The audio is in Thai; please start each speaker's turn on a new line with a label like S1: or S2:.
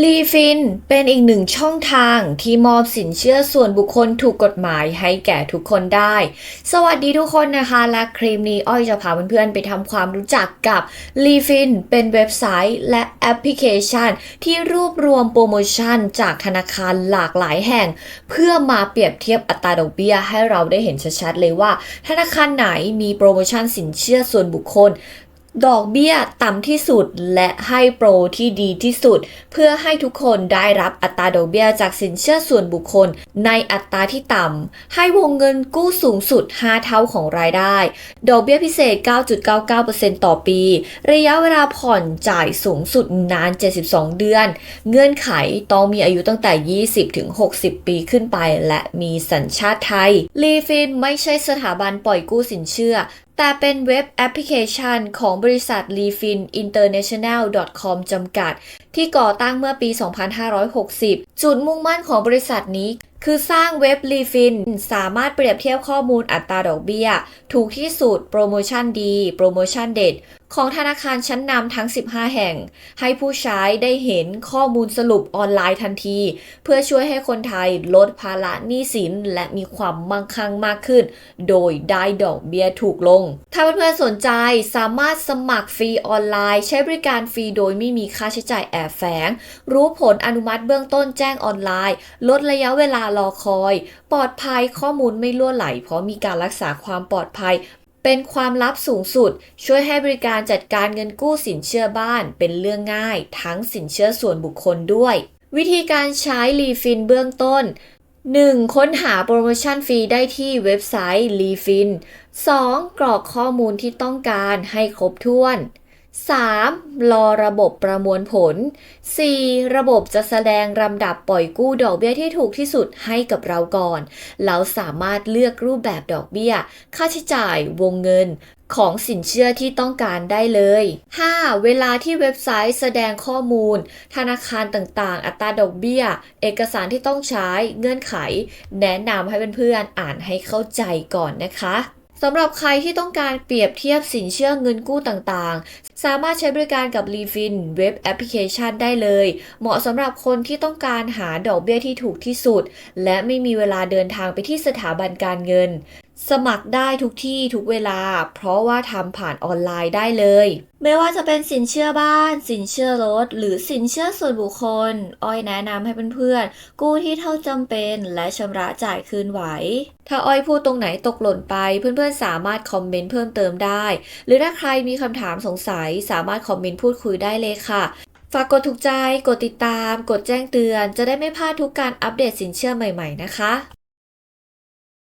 S1: ลีฟินเป็นอีกหนึ่งช่องทางที่มอบสินเชื่อส่วนบุคคลถูกกฎหมายให้แก่ทุกคนได้ สวัสดีทุกคนนะคะ และคลิปนี้อ้อยจะพาเพื่อนๆไปทำความรู้จักกับลีฟินเป็นเว็บไซต์และแอปพลิเคชัน ที่รวบรวมโปรโมชั่นจากธนาคารหลากหลายแห่ง เพื่อมาเปรียบเทียบอัตราดอกเบี้ยให้เราได้เห็นชัดๆเลยว่า ธนาคารไหนมีโปรโมชั่นสินเชื่อส่วนบุคคล ดอกเบี้ยต่ำที่สุดและให้โปรที่ดีที่สุด เพื่อให้ทุกคนได้รับอัตราดอกเบี้ยจากสินเชื่อส่วนบุคคล ในอัตราที่ต่ำให้วงเงินกู้สูงสุด 5 เท่าของรายได้ ดอกเบี้ยพิเศษ 9.99%ต่อปี ระยะเวลาผ่อนจ่ายสูงสุดนาน 72 เดือน เงื่อนไขต้องมีอายุตั้งแต่ 20ถึง60 ปีขึ้นไป และมีสัญชาติไทย ลีฟินไม่ใช่สถาบันปล่อยกู้สินเชื่อแต่เป็นเว็บแอปพลิเคชันของบริษัท Lefin International com จำกัด ที่ก่อตั้งเมื่อปี 2560 จุดมุ่งมั่นของบริษัทนี้ คือสร้างเว็บ Lefin สามารถเปรียบเทียบข้อมูลอัตราดอกเบี้ย ถูกที่สุด โปรโมชั่นดี โปรโมชั่นเด็ด ของธนาคารชั้นนำทั้ง 15 แห่ง ให้ผู้ใช้ได้เห็นข้อมูลสรุปออนไลน์ทันที เพื่อช่วยให้คนไทยลดภาระหนี้สิน และมีความมั่งคั่งมากขึ้น โดยได้ดอกเบี้ยถูกลง ถ้าเพื่อนๆสนใจสามารถสมัครฟรีออนไลน์ ใช้บริการฟรีโดยไม่มีค่าใช้จ่ายแอบแฝง รู้ผลอนุมัติเบื้องต้นแจ้งออนไลน์ ลดระยะเวลารอคอย ปลอดภัยข้อมูลไม่ล่วไหล เพราะมีการรักษาความปลอดภัย เป็นความลับสูงสุด ช่วยให้บริการจัดการเงินกู้สินเชื่อบ้าน เป็นเรื่องง่าย ทั้งสินเชื่อส่วนบุคคลด้วย วิธีการใช้รีฟินเบื้องต้น 1. ค้นหาโปรโมชั่นฟรีได้ที่เว็บไซต์ Lefin 2. กรอกข้อมูลที่ต้องการให้ครบถ้วน 3. รอระบบประมวลผล 4. ระบบจะแสดงลำดับปล่อยกู้ดอกเบี้ยที่ถูกที่สุดให้กับเราก่อน เราสามารถเลือกรูปแบบดอกเบี้ย ค่าใช้จ่ายวงเงินของสินเชื่อที่ต้องการได้เลย 5. เวลาที่เว็บไซต์แสดงข้อมูล ธนาคารต่างๆ อัตราดอกเบี้ย เอกสารที่ต้องใช้ เงื่อนไข แนะนำให้เพื่อนๆอ่านให้เข้าใจก่อนนะคะ สำหรับใครที่ต้องการเปรียบเทียบสินเชื่อเงินกู้ต่างๆ สามารถใช้บริการกับ r e f i n เว็บแอปพลิเคชันได้เลย เหมาะสำหรับคนที่ต้องการหาดอกเบี้ยที่ถูกที่สุด และไม่มีเวลาเดินทางไปที่สถาบันการเงิน สมัครได้ทุกที่ทุกเวลา เพราะว่าทำผ่านออนไลน์ได้เลย ไม่ว่าจะเป็นสินเชื่อบ้าน สินเชื่อรถ หรือสินเชื่อส่วนบุคคล อ้อยแนะนำให้เพื่อนๆ กู้ที่เท่าจำเป็น และชำระจ่ายคืนไหว ถ้าอ้อยพูดตรงไหนตกหล่นไป เพื่อนๆ สามารถคอมเมนต์เพิ่มเติมได้ หรือถ้าใครมีคำถามสงสัย สามารถคอมเมนต์พูดคุยได้เลยค่ะฝากกดถูกใจ กดติดตาม กดแจ้งเตือน จะได้ไม่พลาดทุกการอัปเดตสินเชื่อใหม่ ๆ นะคะ